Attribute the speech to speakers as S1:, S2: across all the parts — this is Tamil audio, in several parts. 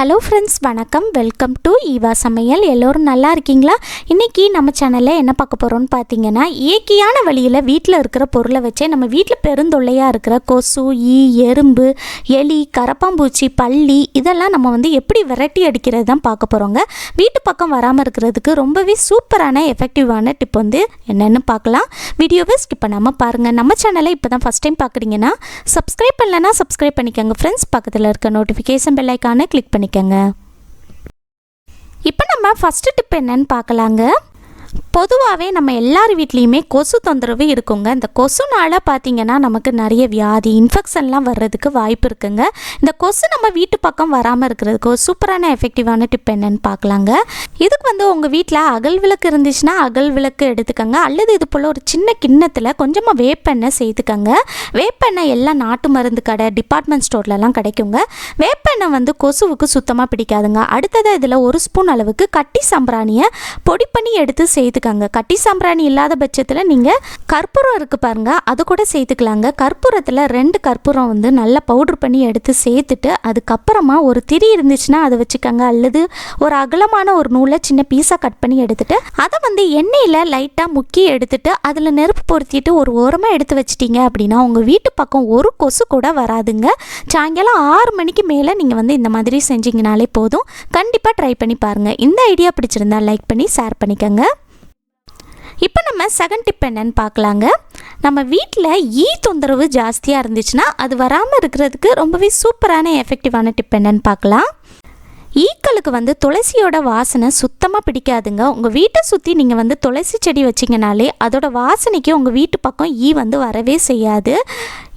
S1: ஹலோ ஃப்ரெண்ட்ஸ் வணக்கம். வெல்கம் டு ஈவா சமையல். எல்லோரும் நல்லா இருக்கீங்களா? இன்றைக்கி நம்ம சேனலில் என்ன பார்க்க போகிறோம்னு பார்த்தீங்கன்னா இயற்கையான வழியில் வீட்டில் இருக்கிற பொருளை வச்சே நம்ம வீட்டில் பெருந்தொல்லையாக இருக்கிற கொசு ஈ எறும்பு எலி கரப்பாம்பூச்சி பள்ளி இதெல்லாம் நம்ம வந்து எப்படி விரட்டி அடிக்கிறது தான் பார்க்க போகிறோங்க வீட்டு பக்கம் வராமல் இருக்கிறதுக்கு ரொம்பவே சூப்பரான எஃபெக்டிவான டிப் வந்து என்னென்னு பார்க்கலாம். வீடியோவை ஸ்கிப் பண்ணாமல் பாருங்கள் நம்ம சேனலை இப்போ தான் ஃபஸ்ட் டைம் பார்க்குறீங்கன்னா சப்ஸ்கிரைப் பண்ணலைன்னா சப்ஸ்கிரைப் பண்ணிக்கோங்க. ஃப்ரெண்ட்ஸ் பக்கத்தில் இருக்க நோட்டிஃபிகேஷன் பெல்லைக்கான கிளிக் பண்ணி பண்ணிக்கங்க இப்போ நம்ம ஃபஸ்ட்டு டிப் என்னன்னு பார்க்கலாங்க. பொதுவாகவே நம்ம எல்லார் வீட்லேயுமே கொசு தொந்தரவு இருக்குங்க. இந்த கொசுனால் பார்த்திங்கன்னா நமக்கு நிறைய வியாதி இன்ஃபெக்ஷன்லாம் வர்றதுக்கு வாய்ப்பு இருக்குங்க. இந்த கொசு நம்ம வீட்டு பக்கம் வராமல் இருக்கிறதுக்கு ஒரு சூப்பரான எஃபெக்டிவான டிப் என்னன்னு பார்க்கலாங்க இதுக்கு வந்து உங்கள் வீட்டில் அகல் விளக்கு இருந்துச்சுன்னா அகல் விளக்கு எடுத்துக்கோங்க. அல்லது இது போல் ஒரு சின்ன கிண்ணத்தில் கொஞ்சமாக வேப்பெண்ணெய் சேர்த்துக்கோங்க. வேப்பெண்ணெய் எல்லாம் நாட்டு மருந்து கடை டிபார்ட்மெண்ட் ஸ்டோர்லலாம் கிடைக்குங்க. வேப்பெண்ணெய் வந்து கொசுவுக்கு சுத்தமாக பிடிக்காதுங்க. அடுத்ததாக இதில் ஒரு ஸ்பூன் அளவுக்கு கட்டி சம்பிராணியை பொடி பண்ணி எடுத்து செய்து சேர்த்துக்கோங்க. கட்டி சாம்பிராணி இல்லாத பட்சத்தில் நீங்கள் கற்பூரம் இருக்குது பாருங்கள் அது கூட சேர்த்துக்கலாங்க. கற்பூரத்தில் ரெண்டு கற்பூரம் வந்து நல்லா பவுடர் பண்ணி எடுத்து சேர்த்துட்டு அதுக்கப்புறமா ஒரு திரி இருந்துச்சுன்னா அதை வச்சுக்கோங்க. அல்லது ஒரு அகலமான ஒரு நூலை சின்ன பீஸாக கட் பண்ணி எடுத்துட்டு அதை வந்து எண்ணெயில் லைட்டாக முக்கி எடுத்துட்டு அதில் நெருப்பு பொருத்திட்டு ஒரு ஓரமாக எடுத்து வச்சிட்டீங்க அப்படின்னா உங்கள் வீட்டு பக்கம் ஒரு கொசு கூட வராதுங்க. சாயங்காலம் ஆறு மணிக்கு மேலே நீங்கள் வந்து இந்த மாதிரி செஞ்சீங்கனாலே போதும். கண்டிப்பாக ட்ரை பண்ணி பாருங்கள் இந்த ஐடியா பிடிச்சிருந்தா லைக் பண்ணி ஷேர் பண்ணிக்கோங்க. இப்போ நம்ம செகண்ட் டிப் என்னன்னு பார்க்கலாங்க. நம்ம வீட்டில் ஈ தொந்தரவு ஜாஸ்தியாக இருந்துச்சுன்னா அது வராமல் இருக்கிறதுக்கு ரொம்பவே சூப்பரான எஃபெக்டிவான டிப் என்னன்னு பார்க்கலாம். ஈக்களுக்கு வந்து துளசியோட வாசனை சுத்தமாக பிடிக்காதுங்க. உங்கள் வீட்டை சுற்றி நீங்கள் வந்து துளசி செடி வச்சிங்கனாலே அதோட வாசனைக்கு உங்கள் வீட்டு பக்கம் ஈ வந்து வரவே செய்யாது.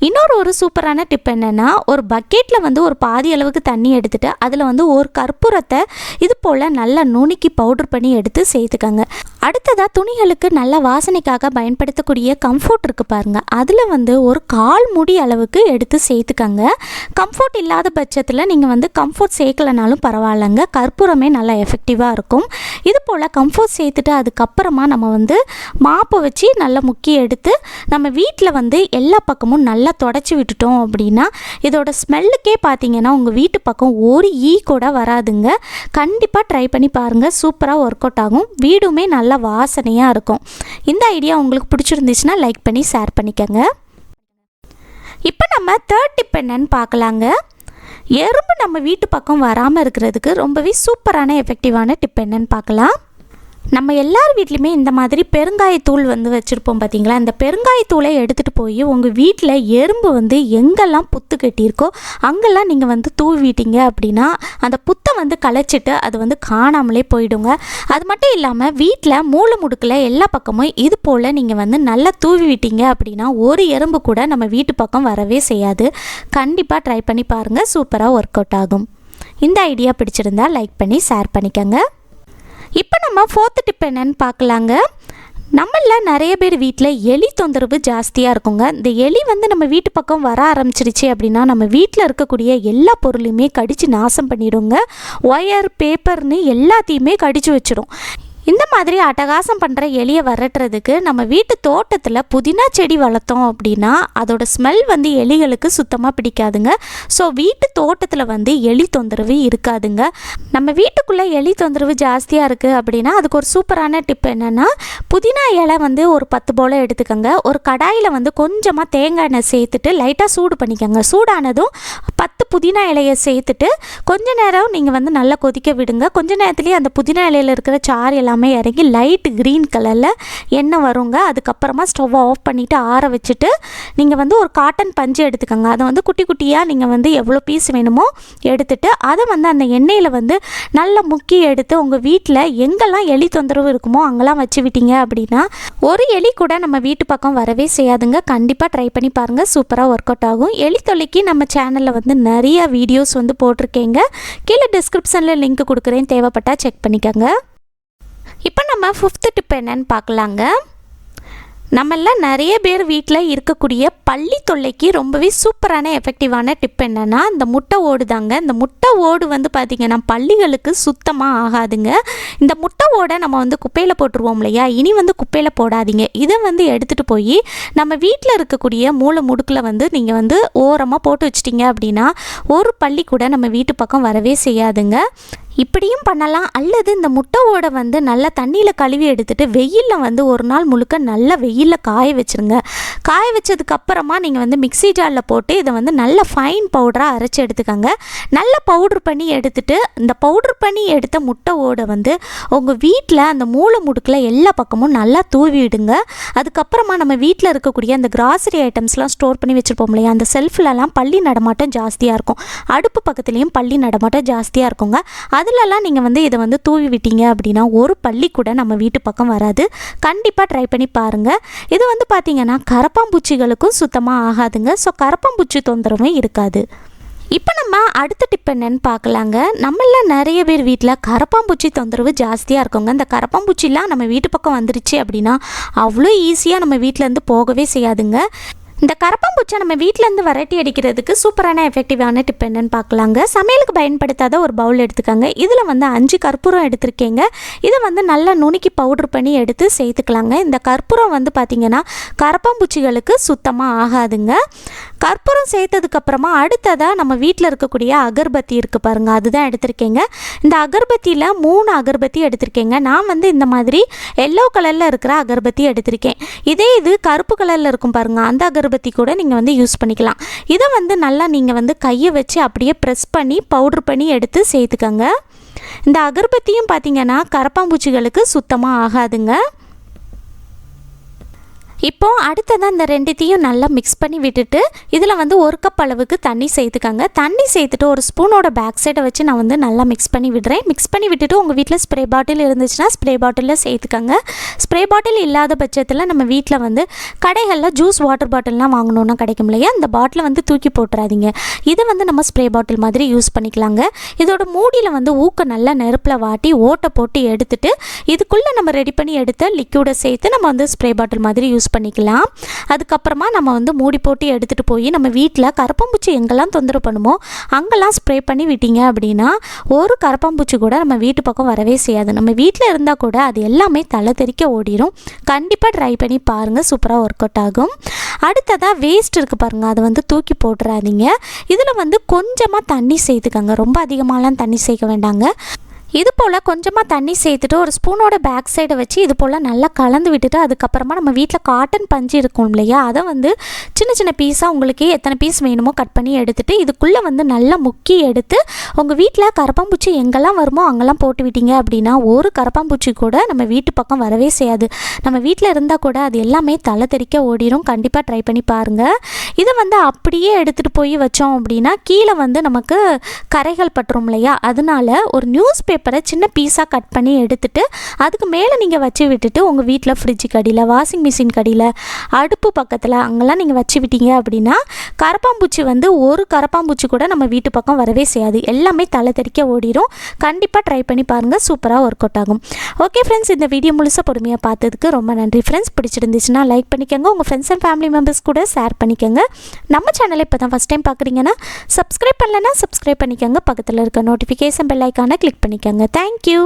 S1: இன்னொரு ஒரு சூப்பரான டிப் என்னென்னா ஒரு பக்கெட்டில் வந்து ஒரு பாதி அளவுக்கு தண்ணி எடுத்துகிட்டு அதில் வந்து ஒரு கற்பூரத்தை இது போல் நல்லா நுணுக்கி பவுடர் பண்ணி எடுத்து சேர்த்துக்கோங்க. அடுத்ததாக துணிகளுக்கு நல்ல வாசனைக்காக பயன்படுத்தக்கூடிய கம்ஃபோர்ட் இருக்குது பாருங்கள் அதில் வந்து ஒரு கால் முடி அளவுக்கு எடுத்து சேர்த்துக்கோங்க. கம்ஃபோர்ட் இல்லாத பட்சத்தில் நீங்கள் வந்து கம்ஃபோர்ட் சேர்க்கலனாலும் பரவாயில்லைங்க. கற்பூரமே நல்லா எஃபெக்டிவாக இருக்கும். இது போல் கம்ஃபோர்ட் சேர்த்துட்டு அதுக்கப்புறமா நம்ம வந்து மாப்பை வச்சு நல்லா முக்கி எடுத்து நம்ம வீட்டில் வந்து எல்லா பக்கமும் நல்லா தொடச்சி விட்டுட்டோம் அப்படின்னா இதோட ஸ்மெல்லுக்கே பார்த்தீங்கன்னா உங்கள் வீட்டு பக்கம் ஒரு ஈ கூட வராதுங்க. கண்டிப்பாக ட்ரை பண்ணி பாருங்கள் சூப்பராக ஒர்க் அவுட் ஆகும். வீடுமே நல்லா வாசனையாக இருக்கும். இந்த ஐடியா உங்களுக்கு பிடிச்சிருந்துச்சுன்னா லைக் பண்ணி ஷேர் பண்ணிக்கோங்க. இப்போ நம்ம தேர்ட் டிப் என்னன்னு பார்க்கலாங்க எறும்பு நம்ம வீட்டு பக்கம் வராமல் இருக்கிறதுக்கு ரொம்பவே சூப்பரான எஃபெக்டிவான டிப் என்னன்னு பார்க்கலாம் நம்ம எல்லார் வீட்லேயுமே இந்த மாதிரி பெருங்காயத்தூள் வந்து வச்சுருப்போம் பார்த்தீங்களா அந்த பெருங்காயத்தூளை எடுத்துகிட்டு போய் உங்கள் வீட்டில் எறும்பு வந்து எங்கெல்லாம் புத்து கட்டியிருக்கோ அங்கெல்லாம் நீங்கள் வந்து தூவிட்டீங்க அப்படின்னா அந்த புத்தை வந்து களைச்சிட்டு அது வந்து காணாமலே போயிடுங்க. அது மட்டும் இல்லாமல் வீட்டில் மூளை முடுக்கில் எல்லா பக்கமும் இது போல் நீங்கள் வந்து நல்லா தூவி விட்டீங்க அப்படின்னா ஒரு எறும்பு கூட நம்ம வீட்டு பக்கம் வரவே செய்யாது. கண்டிப்பாக ட்ரை பண்ணி பாருங்கள் சூப்பராக ஒர்க் அவுட் ஆகும். இந்த ஐடியா பிடிச்சிருந்தா லைக் பண்ணி ஷேர் பண்ணிக்கோங்க. இப்போ நம்ம ஃபோர்த்து டிப் என்னன்னு பார்க்கலாங்க. நம்மள நிறைய பேர் வீட்டில் எலி தொந்தரவு ஜாஸ்தியாக இருக்குங்க. இந்த எலி வந்து நம்ம வீட்டு பக்கம் வர ஆரம்பிச்சிருச்சு அப்படின்னா நம்ம வீட்டில் இருக்கக்கூடிய எல்லா பொருளையுமே கடித்து நாசம் பண்ணிடுங்க. ஒயர் பேப்பர்னு எல்லாத்தையுமே கடித்து வச்சிடும் இந்த மாதிரி அட்டகாசம் பண்ணுற எலியை வரட்டுறதுக்கு நம்ம வீட்டு தோட்டத்தில் புதினா செடி வளர்த்தோம் அப்படின்னா அதோட ஸ்மெல் வந்து எலிகளுக்கு சுத்தமாக பிடிக்காதுங்க. ஸோ வீட்டு தோட்டத்தில் வந்து எலி தொந்தரவு இருக்காதுங்க. நம்ம வீட்டுக்குள்ளே எலி தொந்தரவு ஜாஸ்தியாக இருக்குது அப்படின்னா அதுக்கு ஒரு சூப்பரான டிப் என்னென்னா புதினா இலை வந்து ஒரு பத்து போல் எடுத்துக்கோங்க. ஒரு கடாயில் வந்து கொஞ்சமாக தேங்காய் எண்ணெய் சேர்த்துட்டு லைட்டாக சூடு பண்ணிக்கோங்க. சூடானதும் பத்து புதினா இலையை சேர்த்துட்டு கொஞ்ச நேரம் நீங்கள் வந்து நல்லா கொதிக்க விடுங்க. கொஞ்ச நேரத்துலேயே அந்த புதினா இலையில் இருக்கிற சாறு எல்லாம் இறங்கி லைட் க்ரீன் கலரில் எண்ணெய் வருங்க. அதுக்கப்புறமா ஸ்டவ்வை ஆஃப் பண்ணிவிட்டு ஆற வச்சுட்டு நீங்கள் வந்து ஒரு காட்டன் பஞ்சு எடுத்துக்கோங்க. அதை வந்து குட்டி குட்டியாக நீங்கள் வந்து எவ்வளோ பீஸ் வேணுமோ எடுத்துகிட்டு அதை வந்து அந்த எண்ணெயில் வந்து நல்லா முக்கி எடுத்து உங்கள் வீட்டில் எங்கெல்லாம் எலி தொந்தரவு இருக்குமோ அங்கெல்லாம் வச்சு விட்டீங்க அப்படின்னா ஒரு எலி கூட நம்ம வீட்டு பக்கம் வரவே செய்யாதுங்க. கண்டிப்பாக ட்ரை பண்ணி பாருங்கள் சூப்பராக ஒர்க் அவுட் ஆகும். எலி தொல்லைக்கு நம்ம சேனலில் வந்து நிறைய வீடியோஸ் வந்து போட்டிருக்கேங்க. கீழே டிஸ்கிரிப்ஷனில் லிங்க் கொடுக்குறேன். தேவைப்பட்டால் செக் பண்ணிக்கோங்க. நம்ம ஃபிஃப்த்து டிப் என்னன்னு பார்க்கலாங்க. நம்மெல்லாம் நிறைய பேர் வீட்டில் இருக்கக்கூடிய பள்ளி தொல்லைக்கு ரொம்பவே சூப்பரான எஃபெக்டிவான டிப் என்னென்னா இந்த முட்டை ஓடு தாங்க இந்த முட்டை ஓடு வந்து பார்த்திங்கன்னா பள்ளிகளுக்கு சுத்தமாக ஆகாதுங்க. இந்த முட்டை ஓடை நம்ம வந்து குப்பையில் போட்டுருவோம் இல்லையா? இனி வந்து குப்பையில் போடாதீங்க. இதை வந்து எடுத்துகிட்டு போய் நம்ம வீட்டில் இருக்கக்கூடிய மூளை முடுக்கில் வந்து நீங்கள் வந்து ஓரமாக போட்டு வச்சிட்டிங்க அப்படின்னா ஒரு பள்ளி கூட நம்ம வீட்டு பக்கம் வரவே செய்யாதுங்க. இப்படியும் பண்ணலாம். அல்லது இந்த முட்டை ஓடை வந்து நல்லா தண்ணியில் கழுவி எடுத்துகிட்டு வெயிலில் வந்து ஒரு நாள் முழுக்க நல்லா வெயிலில் காய வச்சுருங்க. காய வச்சதுக்கு அப்புறமா நீங்கள் வந்து மிக்ஸி ஜாரில் போட்டு இதை வந்து நல்ல ஃபைன் பவுடராக அரைச்சி எடுத்துக்கோங்க. நல்ல பவுட்ரு பண்ணி எடுத்துட்டு இந்த பவுட்ரு பண்ணி எடுத்த முட்டை ஓடை வந்து உங்கள் வீட்டில் அந்த மூளை முடுக்கில் எல்லா பக்கமும் நல்லா தூவி விடுங்க. அதுக்கப்புறமா நம்ம வீட்டில் இருக்கக்கூடிய அந்த கிராசரி ஐட்டம்ஸ்லாம் ஸ்டோர் பண்ணி வச்சுருப்போம் இல்லையா? அந்த செல்ஃப்லலாம் பள்ளி நடமாட்டம் ஜாஸ்தியாக இருக்கும். அடுப்பு பக்கத்துலேயும் பள்ளி நடமாட்டம் ஜாஸ்தியாக இருக்குங்க. அதிலலாம் நீங்கள் வந்து இதை வந்து தூவி விட்டீங்க அப்படின்னா ஒரு பள்ளி கூட நம்ம வீட்டு பக்கம் வராது. கண்டிப்பாக ட்ரை பண்ணி பாருங்கள் இது வந்து பார்த்தீங்கன்னா கரப்பாம்பூச்சிகளுக்கும் சுத்தமாக ஆகாதுங்க. ஸோ கரப்பாம்பூச்சி தொந்தரவும் இருக்காது. இப்போ நம்ம அடுத்த டிப் என்னன்னு பார்க்கலாங்க. நம்மளாம் நிறைய பேர் வீட்டில் கரப்பாம்பூச்சி தொந்தரவு ஜாஸ்தியாக இருக்குங்க. இந்த கரப்பாம்பூச்சிலாம் நம்ம வீட்டு பக்கம் வந்துருச்சு அப்படின்னா அவ்வளோ ஈஸியாக நம்ம வீட்டிலேருந்து போகவே செய்யாதுங்க. இந்த கரப்பாம்பூச்சை நம்ம வீட்டிலேருந்து வெரைட்டி அடிக்கிறதுக்கு சூப்பரான எஃபெக்டிவான டிப் என்னன்னு பார்க்கலாங்க. சமையலுக்கு பயன்படுத்தாத ஒரு பவுல் எடுத்துக்கோங்க. இதில் வந்து அஞ்சு கற்பூரம் எடுத்திருக்கீங்க. இதை வந்து நல்லா நுணுக்கி பவுட்ரு பண்ணி எடுத்து சேர்த்துக்கலாங்க. இந்த கற்பூரம் வந்து பார்த்திங்கன்னா கரப்பாம்பூச்சிகளுக்கு சுத்தமாக ஆகாதுங்க. கற்பூரம் சேர்த்ததுக்கப்புறமா அடுத்ததாக நம்ம வீட்டில் இருக்கக்கூடிய அகர்பத்தி இருக்குது பாருங்கள் அதுதான் எடுத்திருக்கேங்க. இந்த அகர்பத்தியில் மூணு அகர்பத்தி எடுத்திருக்கேங்க. நான் வந்து இந்த மாதிரி எல்லோ கலரில் இருக்கிற அகர்பத்தி எடுத்திருக்கேன். இதே இது கருப்பு கலரில் இருக்கும் பாருங்கள் அந்த அகர்பத்தி கூட நீங்கள் வந்து யூஸ் பண்ணிக்கலாம். இதை வந்து நல்லா நீங்கள் வந்து கையை வச்சு அப்படியே ப்ரெஸ் பண்ணி பவுட்ரு பண்ணி எடுத்து சேர்த்துக்கோங்க. இந்த அகர்பத்தியும் பார்த்தீங்கன்னா கரப்பாம்பூச்சிகளுக்கு சுத்தமாக ஆகாதுங்க. இப்போ அடுத்ததாக இந்த ரெண்டுத்தையும் நல்லா மிக்ஸ் பண்ணி விட்டுட்டு இதில் வந்து ஒரு கப் அளவுக்கு தண்ணி சேர்த்துக்கங்க. தண்ணி சேர்த்துட்டு ஒரு ஸ்பூனோட பேக் சைடை வச்சு நான் வந்து நல்லா மிக்ஸ் பண்ணி விடுறேன். மிக்ஸ் பண்ணி விட்டுட்டு உங்கள் வீட்டில் ஸ்ப்ரே பாட்டில் இருந்துச்சுன்னா ஸ்ப்ரே பாட்டிலில் சேர்த்துக்கங்க. ஸ்ப்ரே பாட்டில் இல்லாத பட்சத்தில் நம்ம வீட்டில் வந்து கடைகளில் ஜூஸ் வாட்டர் பாட்டில்லாம் வாங்கணுன்னா கிடைக்கும் இல்லையா? அந்த பாட்டிலை வந்து தூக்கி போட்டுறாதீங்க. இதை வந்து நம்ம ஸ்ப்ரே பாட்டில் மாதிரி யூஸ் பண்ணிக்கலாங்க. இதோட மூடியில் வந்து ஊக்க நல்லா நெருப்பில் வாட்டி ஓட்டை போட்டு எடுத்துட்டு இதுக்குள்ளே நம்ம ரெடி பண்ணி எடுத்த லிக்யூடை சேர்த்து நம்ம வந்து ஸ்ப்ரே பாட்டில் மாதிரி யூஸ் பண்ணிக்கலாம். அதுக்கப்புறமா நம்ம வந்து மூடி போட்டு எடுத்துகிட்டு போய் நம்ம வீட்டில் கரப்பாம்பூச்சி எங்கெல்லாம் தொந்தரவு பண்ணுமோ அங்கெல்லாம் ஸ்ப்ரே பண்ணி விட்டீங்க அப்படின்னா ஒரு கரப்பாம்பூச்சி கூட நம்ம வீட்டு பக்கம் வரவே செய்யாது. நம்ம வீட்டில் இருந்தால் கூட அது எல்லாமே தலை தெறிக்க ஓடிடும் கண்டிப்பாக ட்ரை பண்ணி பாருங்கள் சூப்பராக ஒர்க் அவுட் ஆகும். அடுத்ததாக வேஸ்ட் இருக்குது பாருங்கள் அதை வந்து தூக்கி போட்டுறாதீங்க. இதில் வந்து கொஞ்சமாக தண்ணி சேர்த்துக்கங்க. ரொம்ப அதிகமாகலாம் தண்ணி சேர்க்க வேண்டாங்க. இது போல் கொஞ்சமாக தண்ணி சேர்த்துட்டு ஒரு ஸ்பூனோட பேக் சைடை வச்சு இது போல் நல்லா கலந்து விட்டுட்டு அதுக்கப்புறமா நம்ம வீட்டில் காட்டன் பஞ்சு இருக்கும் இல்லையா அதை வந்து சின்ன சின்ன பீஸாக உங்களுக்கு எத்தனை பீஸ் வேணுமோ கட் பண்ணி எடுத்துகிட்டு இதுக்குள்ளே வந்து நல்லா முக்கி எடுத்து உங்கள் வீட்டில் கரப்பாம்பூச்சி எங்கெல்லாம் வருமோ அங்கெல்லாம் போட்டு விட்டீங்க அப்படின்னா ஒரு கரப்பாம்பூச்சி கூட நம்ம வீட்டு பக்கம் வரவே செய்யாது. நம்ம வீட்டில் இருந்தால் கூட அது எல்லாமே தலை தெறிக்க ஓடிடும் கண்டிப்பாக ட்ரை பண்ணி பாருங்கள் இதை வந்து அப்படியே எடுத்துகிட்டு போய் வச்சோம் அப்படின்னா கீழே வந்து நமக்கு கரைகள் பட்டுரும் இல்லையா அதனால ஒரு நியூஸ் பேப்பர் சின்ன பீஸாக கட் பண்ணி எடுத்துட்டு அதுக்கு மேலே நீங்கள் வச்சு விட்டுட்டு உங்கள் வீட்டில் ஃப்ரிட்ஜு கடியில் வாஷிங் மிஷின் கடியில் அடுப்பு பக்கத்தில் அங்கெல்லாம் நீங்கள் வச்சு விட்டீங்க அப்படின்னா கரப்பாம்பூச்சி வந்து ஒரு கரப்பாம்பூச்சி கூட நம்ம வீட்டு பக்கம் வரவே செய்யாது. எல்லாமே தலை தெறிக்க ஓடிடும் கண்டிப்பாக ட்ரை பண்ணி பாருங்கள் சூப்பராக ஒர்க் அவுட் ஆகும். ஓகே ஃப்ரெண்ட்ஸ் இந்த வீடியோ முழுசாக பொறுமையாக பார்த்ததுக்கு ரொம்ப நன்றி ஃப்ரெண்ட்ஸ் பிடிச்சிருந்துச்சுன்னா லைக் பண்ணிக்கோங்க. உங்கள் ஃப்ரெண்ட்ஸ் அண்ட் ஃபேமிலி மெம்பர்ஸ் கூட ஷேர் பண்ணிக்கோங்க. நம்ம சேனலை இப்போ தான் ஃபஸ்ட் டைம் பார்க்குறீங்கன்னா சப்ஸ்கிரைப் பண்ணலன்னா சப்ஸ்கிரைப் பண்ணிக்கோங்க. பக்கத்தில் இருக்க நோட்டிஃபிகேஷன் பெல் ஐக்கானை கிளிக் பண்ணிக்கோங்க. Thank you